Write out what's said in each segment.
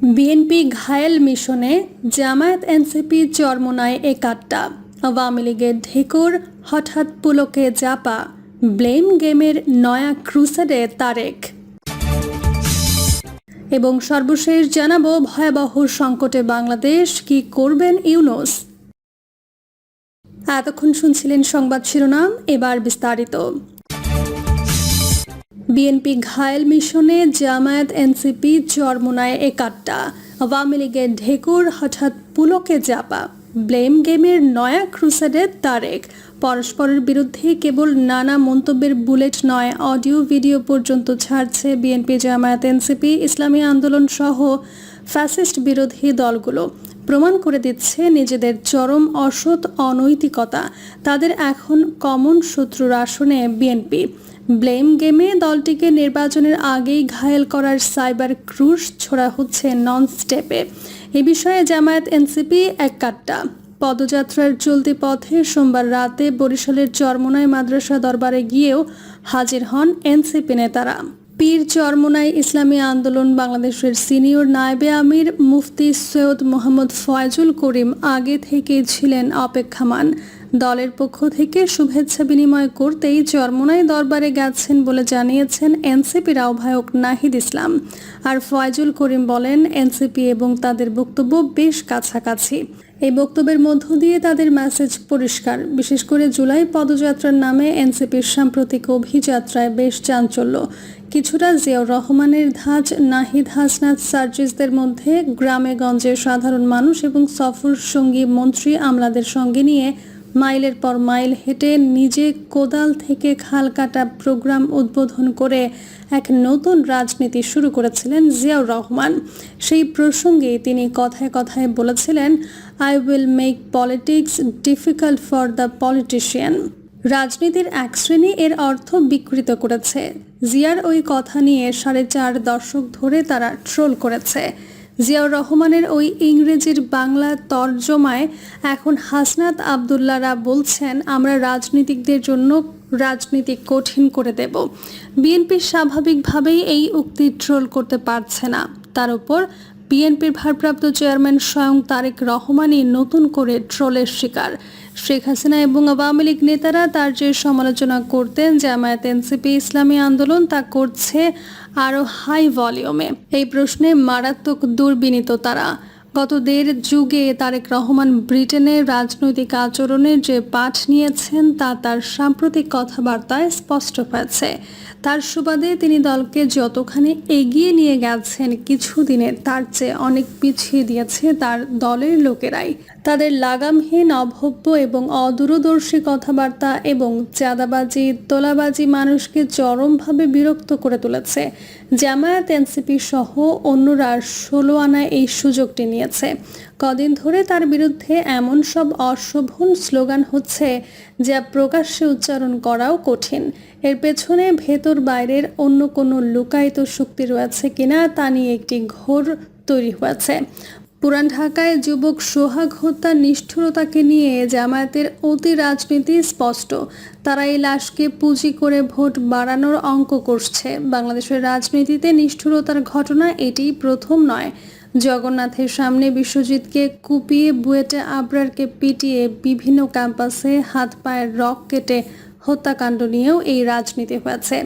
BNP ঘায়েল মিশনে জামায়াত এনসিপি চরমোনায় একাত্তা আওয়ামী লীগের ঢেকুর হঠাৎ পুলকে জাপা, ব্লেম গেমের নয়া ক্রুসেডে তারেক। এবং সর্বশেষ জানাব ভয়াবহ সংকটে বাংলাদেশ, কি করবেন ইউনুস? এতক্ষণ শুনছিলেন সংবাদ শিরোনাম, এবার বিস্তারিত। বিএনপি ঘায়েল মিশনে জামায়াত এনসিপি চরমোনায় একাত্তা আওয়ামী লীগের ঢেকুর হঠাৎ পুলকে জাপা ব্লেম গেমের নয়া ক্রুসেডে তারেক। পরস্পরের বিরুদ্ধে কেবল নানা মন্তব্যের বুলেট নয়, অডিও, ভিডিও পর্যন্ত ছাড়ছে বিএনপি জামায়াত এনসিপি ইসলামী আন্দোলন সহ ফ্যাসিস্ট বিরোধী দলগুলো। প্রমাণ করে দিচ্ছে নিজেদের চরম অসৎ অনৈতিকতা। তাদের এখন কমন শত্রুর আসনে বিএনপি ব্লেম গেমে দলটিকে নির্বাচনের আগেই ঘায়েল করার সাইবার ক্রুশ ছোড়া হচ্ছে নন স্টেপে এ বিষয়ে জামায়াত এনসিপি এক কাট্টা। পদযাত্রার চলতি পথে সোমবার রাতে বরিশালের চরমোনাই মাদ্রাসা দরবারে গিয়েও হাজির হন এনসিপি নেতারা। পীর চরমোনাই ইসলামী আন্দোলন বাংলাদেশের সিনিয়র নায়েবে আমির মুফতি সৈয়দ মোহাম্মদ ফয়জুল করিম আগে থেকেই ছিলেন অপেক্ষামান। দলের পক্ষ থেকে শুভেচ্ছা বিনিময় করতেই চরমোনাই দরবারে গেছেন বলে জানিয়েছেন এনসিপির আহ্বায়ক নাহিদ ইসলাম। আর ফয়জুল করিম বলেন, এনসিপি এবং তাদের বক্তব্য বেশ কাছাকাছি। এই বক্তব্যের মধ্য দিয়ে তাদের মেসেজ পরিষ্কার। বিশেষ করে জুলাই পদযাত্রার নামে এনসিপির সাম্প্রতিক অভিযাত্রায় বেশ চাঞ্চল্য। কিছুটা জিয়াউর রহমানের ধাঁচ, নাহিদ হাসনাত সার্জিসদের মধ্যে গ্রামে গঞ্জে সাধারণ মানুষ এবং সফর সঙ্গী মন্ত্রী আমলাদের সঙ্গে নিয়ে মাইলের পর মাইল হেঁটে নিজে কোদাল থেকে খাল কাটা প্রোগ্রাম উদ্বোধন করে এক নতুন রাজনীতি শুরু করেছিলেন জিয়াউর রহমান। সেই প্রসঙ্গে তিনি কথায় কথায় বলেছিলেন I will make politics difficult for the politician রাজনীতির এক শ্রেণি এর অর্থ বিকৃত করেছে। জিয়ার ওই কথা নিয়ে সাড়ে চার দশক ধরে তারা ট্রোল করেছে। জিয়াউর রহমানের ওই ইংরেজির বাংলা তর্জমায় এখন হাসনাত আবদুল্লারা বলছেন, আমরা রাজনীতিকদের জন্য রাজনীতি কঠিন করে দেব। বিএনপি স্বাভাবিকভাবেই এই উক্তি ট্রোল করতে পারছে না। তার উপর বিএনপির ভারপ্রাপ্ত চেয়ারম্যান স্বয়ং তারেক রহমানই নতুন করে ট্রোলের শিকার। শেখ হাসিনা এবং আওয়ামী লীগ নেতারা তার যে সমালোচনা করতেন জামায়াত এনসিপি ইসলামী আন্দোলন, তা করছে আরও হাই ভলিউমে। এই প্রশ্নে মারাত্মক দুর্বিনীত তারা। গত দেড় যুগে তারেক রহমান ব্রিটেনের রাজনৈতিক আচরণের যে পাঠ নিয়েছেন, তা তার সাম্প্রতিক কথাবার্তায় স্পষ্ট হয়েছে। তার সুবাদে তিনি দলকে যতখানি এগিয়ে নিয়ে গেছেন কিছুদিনে, তার চেয়ে অনেক পিছিয়ে দিয়েছে তার দলের লোকেরাই। তাদের লাগামহীন, অভব্য এবং অদূরদর্শী কথাবার্তা এবং চাঁদাবাজি, তোলাবাজি মানুষকে চরমভাবে বিরক্ত করে তুলেছে। জামায়াত এনসিপি সহ অন্যরা ষোলো আনা এই সুযোগটি নিয়েছে। কদিন ধরে তার বিরুদ্ধে এমন সব অশোভন স্লোগান হচ্ছে যা প্রকাশ্যে উচ্চারণ করাও কঠিন। এর পেছনে ভেতর বাইরের অন্য কোনো লুকায়িত শক্তি রয়েছে কিনা তা নিয়ে একটি ঘোর তৈরি হয়েছে। পুরান ঢাকায় যুবক সোহাগ হত্যার নিষ্ঠুরতাকে নিয়ে জামায়াতের অতি রাজনীতি স্পষ্ট। তারা এই লাশকে পুঁজি করে ভোট বাড়ানোর অঙ্ক করছে। বাংলাদেশের রাজনীতিতে নিষ্ঠুরতার ঘটনা এটি প্রথম নয়। জগন্নাথের সামনে বিশ্বজিৎকে কুপিয়ে বুয়েটে আবরারকে পিটিয়ে বিভিন্ন ক্যাম্পাসে হাত পায়ের রক কেটে হত্যাকাণ্ড নিয়েও এই রাজনীতি হয়েছে।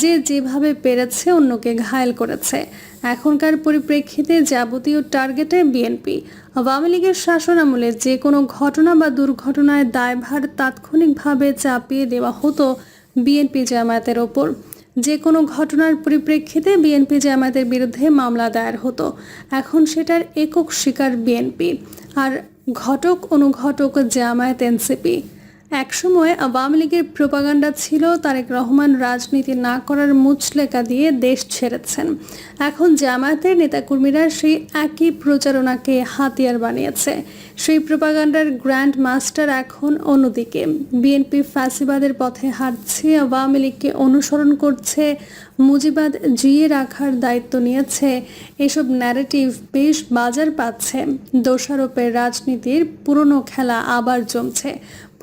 যে যেভাবে পেরেছে অন্যকে ঘায়েল করেছে। এখনকার পরিপ্রেক্ষিতে যাবতীয় টার্গেটে বিএনপি। আওয়ামী লীগের শাসন আমলে যে কোনো ঘটনা বা দুর্ঘটনায় দায়ভার তাৎক্ষণিকভাবে চাপিয়ে দেওয়া হতো বিএনপি জামায়াতের ওপর। যে কোনো ঘটনার পরিপ্রেক্ষিতে বিএনপি জামায়াতের বিরুদ্ধে মামলা দায়ের হতো। এখন সেটার একক শিকার বিএনপি। আর ঘটক অনুঘটক জামায়াত এনসিপি একসময় আওয়ামী লীগের প্রোপাগান্ডা ছিল, তারেক রহমান রাজনীতি না করার মুচলেকা দিয়ে দেশ ছেড়েছেন। এখন জামায়াতের নেতাকর্মীরা সেই একই প্রচারণাকে হাতিয়ার বানিয়েছে। সেই প্রোপাগান্ডার গ্র্যান্ড মাস্টার এখন অন্যদিকে। বিএনপি ফ্যাসিবাদের পথে হাঁটছে, আওয়ামী লীগকে অনুসরণ করছে মুজিবাদ জিয়ে রাখার দায়িত্ব নিয়েছে। এসব ন্যারেটিভ বেশ বাজার পাচ্ছে। দোষারোপের রাজনীতির পুরনো খেলা আবার জমছে।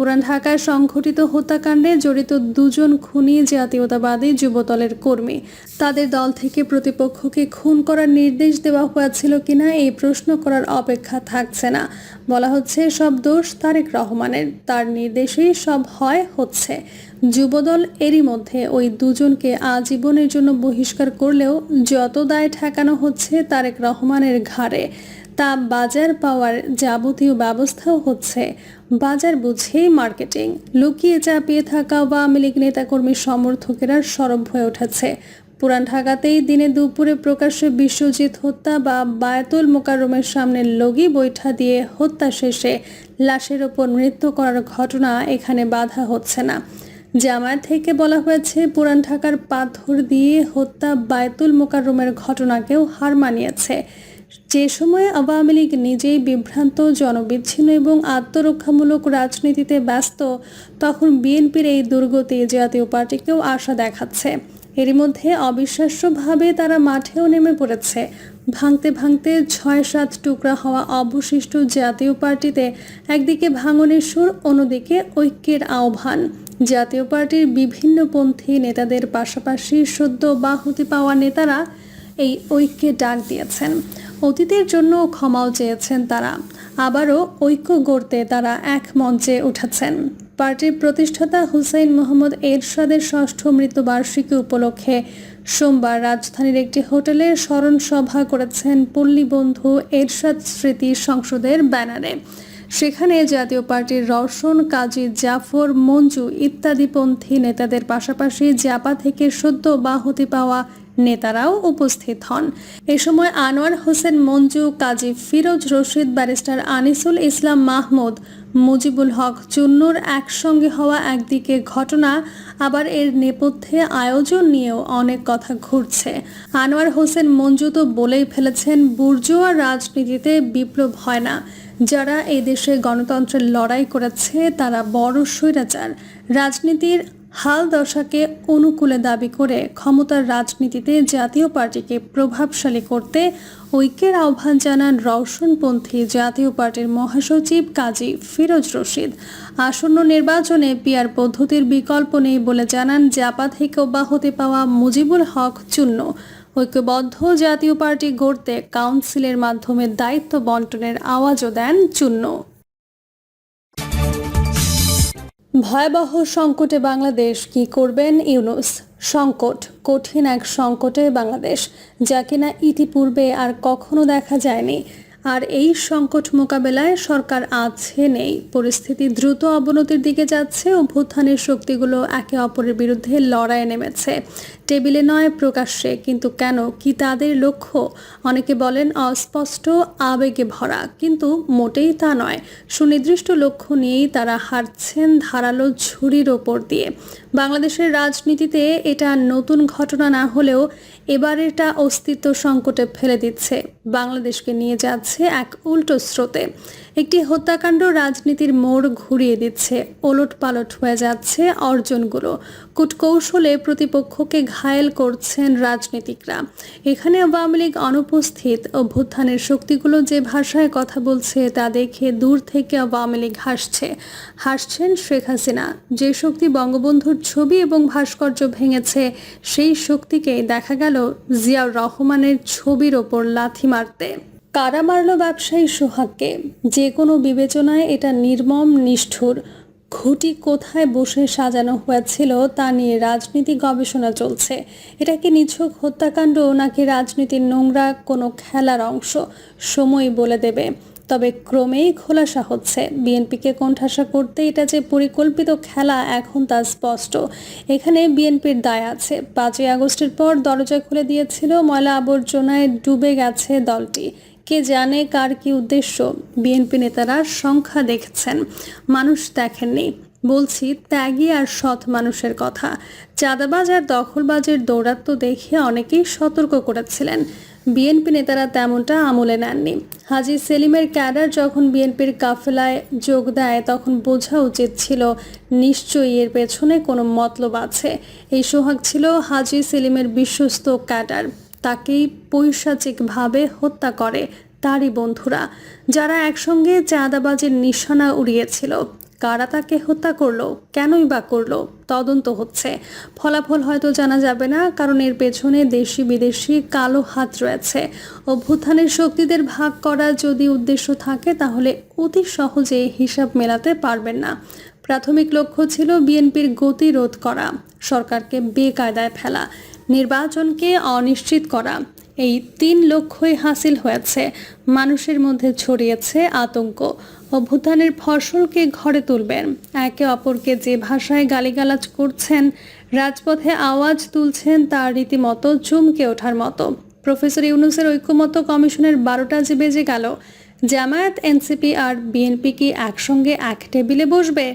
পুরান ঢাকায় সংঘটিত হত্যাকাণ্ডে জড়িত দুজন খুনি জাতীয়তাবাদী যুবদলের কর্মী। তাদের দল থেকে প্রতিপক্ষকে খুন করার নির্দেশ দেওয়া হয়েছিল কিনা এই প্রশ্ন করার অপেক্ষা থাকছে না। বলা হচ্ছে, সব দোষ তারেক রহমানের। তার নির্দেশেই সব হয় হচ্ছে। যুবদল এরই মধ্যে ওই দুজনকে আজীবনের জন্য বহিষ্কার করলেও যত দায় ঠেকানো হচ্ছে তারেক রহমানের ঘাড়ে। তা বাজার পাওয়ার যাবতীয় ব্যবস্থাও হচ্ছে। বাজার বুঝেই মার্কেটিং। লুকিয়ে চাপিয়ে থাকা আওয়ামী লীগ নেতাকর্মী সমর্থকেরা সরব হয়ে উঠেছে। পুরান ঢাকাতেই দিনে দুপুরে প্রকাশ্যে বিশ্বজিৎ হত্যা বা বায়তুল মোকাররমের সামনে লগি বৈঠা দিয়ে হত্যা শেষে লাশের ওপর নৃত্য করার ঘটনা এখানে বাধা হচ্ছে না। জামায়াত থেকে বলা হয়েছে, পুরান ঢাকার পাথর দিয়ে হত্যা বায়তুল মোকাররমের ঘটনাকেও হার মানিয়েছে। যে সময়ে আওয়ামী লীগ নিজেই বিভ্রান্ত, জনবিচ্ছিন্ন এবং আত্মরক্ষামূলক রাজনীতিতে ব্যস্ত, তখন বিএনপির এই দুর্গতি জাতীয় পার্টিকেও আশা দেখাচ্ছে। এরই মধ্যে অবিশ্বাস্যভাবে তারা মাঠেও নেমে পড়েছে। ভাঙতে ভাঙতে ছয় সাত টুকরা হওয়া অবশিষ্ট জাতীয় পার্টিতে একদিকে ভাঙনের সুর, অন্যদিকে ঐক্যের আহ্বান। জাতীয় পার্টির বিভিন্ন পন্থী নেতাদের পাশাপাশি সদ্য বাহুতি পাওয়া নেতারা এই ঐক্যে ডাক দিয়েছেন। অতীতের জন্য ক্ষমাও চেয়েছেন তারা। আবারও ঐক্য গড়তে তারা এক মঞ্চে উঠেছেন। পার্টির প্রতিষ্ঠাতা হুসাইন মোহাম্মদ এরশাদের ষষ্ঠ মৃত্যুবার্ষিকী উপলক্ষে সোমবার রাজধানীর একটি হোটেলে স্মরণ সভা করেছেন পল্লী বন্ধু এরশাদ স্মৃতি সংসদের ব্যানারে। সেখানে জাতীয় পার্টির রওশন, কাজী জাফর, মঞ্জু ইত্যাদি পন্থী নেতাদের পাশাপাশি জাপা থেকে সদ্য বাহুতি পাওয়া নেতারাও উপস্থিত হন। এ সময় আনোয়ার হোসেন, মঞ্জু, কাজী ফিরোজ রশিদ, ব্যারিস্টার আনিসুল ইসলাম মাহমুদ, মুজিবুল হক চুন্নুর একসঙ্গে হওয়া একদিকে ঘটনা, আবার এর নেপথ্যে আয়োজন নিয়েও অনেক কথা ঘুরছে। আনোয়ার হোসেন, মঞ্জু তো বলেই ফেলেছেন, বুর্জোয়া রাজনীতিতে বিপ্লব হয় না। যারা এই দেশে গণতন্ত্রের লড়াই করেছে, তারা বড় স্বৈরাচার। রাজনীতির হাল দশাকে অনুকূলে দাবি করে ক্ষমতার রাজনীতিতে জাতীয় পার্টিকে প্রভাবশালী করতে ঐক্যের আহ্বান জানান রওশনপন্থী জাতীয় পার্টির মহাসচিব কাজী ফিরোজ রশিদ। আসন্ন নির্বাচনে পিয়ার পদ্ধতির বিকল্প নেই বলে জানান জাপা থেকে অব্যাহতি পাওয়া মুজিবুল হক চূন্য ঐক্যবদ্ধ জাতীয় পার্টি গড়তে কাউন্সিলের মাধ্যমে দায়িত্ব বন্টনের আওয়াজও দেন চূন্য ভয়াবহ সংকটে বাংলাদেশ কি করবেন ইউনুস? সংকট, কঠিন এক সংকটে বাংলাদেশ, যা কিনা ইতিপূর্বে আর কখনো দেখা যায়নি। আর এই সংকট মোকাবেলায় সরকার আছে, নেই। পরিস্থিতি দ্রুত অবনতির দিকে যাচ্ছে। অভ্যুত্থানের শক্তিগুলো একে অপরের বিরুদ্ধে লড়াইয়ে নেমেছে। টেবিলে নয় প্রকাশ্যে, কিন্তু কেন? কি তাদের লক্ষ্য? অনেকে বলেন, অস্পষ্ট, আবেগে ভরা। কিন্তু মোটেই তা নয়। সুনির্দিষ্ট লক্ষ্য নিয়েই তারা হারছেন ধারালো ঝুড়ির ওপর দিয়ে। বাংলাদেশের রাজনীতিতে এটা নতুন ঘটনা না হলেও এবার এটা অস্তিত্ব সংকটে ফেলে দিচ্ছে। বাংলাদেশকে নিয়ে যাচ্ছে এক উল্টো স্রোতে। একটি হত্যাকাণ্ড রাজনীতির মোড় ঘুরিয়ে দিচ্ছে। ওলট পালট হয়ে যাচ্ছে অর্জনগুলো। কূটকৌশলে প্রতিপক্ষকে ঘায়েল করছেন রাজনীতিকরা। এখানে আওয়ামী লীগ অনুপস্থিত। অভ্যুত্থানের শক্তিগুলো যে ভাষায় কথা বলছে তা দেখে দূর থেকে আওয়ামী লীগ হাসছে। হাসছেন শেখ হাসিনা। যে শক্তি বঙ্গবন্ধুর ছবি এবং ভাস্কর্য ভেঙেছে, সেই শক্তিকেই দেখা গেল জিয়াউর রহমানের ছবির ওপর লাথি মারতে। কারা মারল ব্যবসায়ী সোহাগকে যে কোনো বিবেচনায় এটা নির্মম, নিষ্ঠুর। ঘুটি কোথায় বসে সাজানো হয়েছিল তা নিয়ে রাজনীতি গবেষণা চলছে। এটা কি নিছক হত্যাকাণ্ড নাকি রাজনীতির নোংরা কোনো খেলার অংশ? সময় বলে দেবে। তবে ক্রমেই খোলাসা হচ্ছে। বিএনপিকে কোণঠাসা করতে এটা যে পরিকল্পিত খেলা, এখন তা স্পষ্ট। এখানে বিএনপির দায় আছে। পাঁচই আগস্টের পর দরজা খুলে দিয়েছিল ময়লা আবর্জনায় ডুবে গেছে দলটি। কে জানে কার কি উদ্দেশ্য। বিএনপি নেতারা সংখ্যা দেখছেন। মানুষ দেখেননি। বলছি ত্যাগী আর সৎ মানুষের কথা। চাঁদাবাজ আর দখলবাজের দৌরাত্ম দেখে অনেকেই সতর্ক করেছিলেন। বিএনপি নেতারা তেমনটা আমলে নেননি। হাজি সেলিমের ক্যাডার যখন বিএনপির কাফেলায় যোগ দেয়, তখন বোঝা উচিত ছিল, নিশ্চয়ই এর পেছনে কোনো মতলব আছে। এই সোহাগ ছিল হাজি সেলিমের বিশ্বস্ত ক্যাডার। তাকেই পৈশাচিকভাবে হত্যা করে তারই বন্ধুরা, যারা একসঙ্গে চাঁদাবাজের নিশানা উড়িয়েছিল। কারা তাকে হত্যা করল? কেনই বা করল? তদন্ত হচ্ছে। ফলাফল হয়তো জানা যাবে না, কারণ এর পেছনে দেশি বিদেশি কালো হাত রয়েছে। অভ্যুত্থানের শক্তিদের ভাগ করা যদি উদ্দেশ্য থাকে, তাহলে অতি সহজে হিসাব মেলাতে পারবেন না। প্রাথমিক লক্ষ্য ছিল বিএনপির গতি রোধ করা, সরকারকে বেকায়দায় ফেলা, নির্বাচনকে অনিশ্চিত করা। এই তিন লক্ষ্যই হাসিল হয়েছে। মানুষের মধ্যে ছড়িয়েছে আতঙ্ক। অভ্যুত্থানের ফসলকে ঘরে তুলবেন। একে অপরকে যে ভাষায় গালিগালাজ করছেন, রাজপথে আওয়াজ তুলছেন তার রীতিমতো চমকে ওঠার মতো। প্রফেসর ইউনুসের ঐক্যমত্য কমিশনের বারোটা যে বেজে গেল জামায়াত, এনসিপি আর বিএনপি কি একসঙ্গে এক টেবিলে বসবে?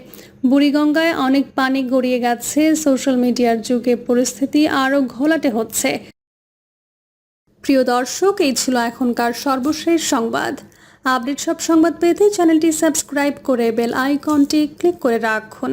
বুড়িগঙ্গায় অনেক পানি গড়িয়ে গেছে, সোশ্যাল মিডিয়ার যুগে পরিস্থিতি আরও ঘোলাটে হচ্ছে। প্রিয় দর্শক, এই ছিল এখনকার সর্বশেষ সংবাদ। আপডেট সব সংবাদ পেতে চ্যানেলটি সাবস্ক্রাইব করে বেল আইকনটি ক্লিক করে রাখুন।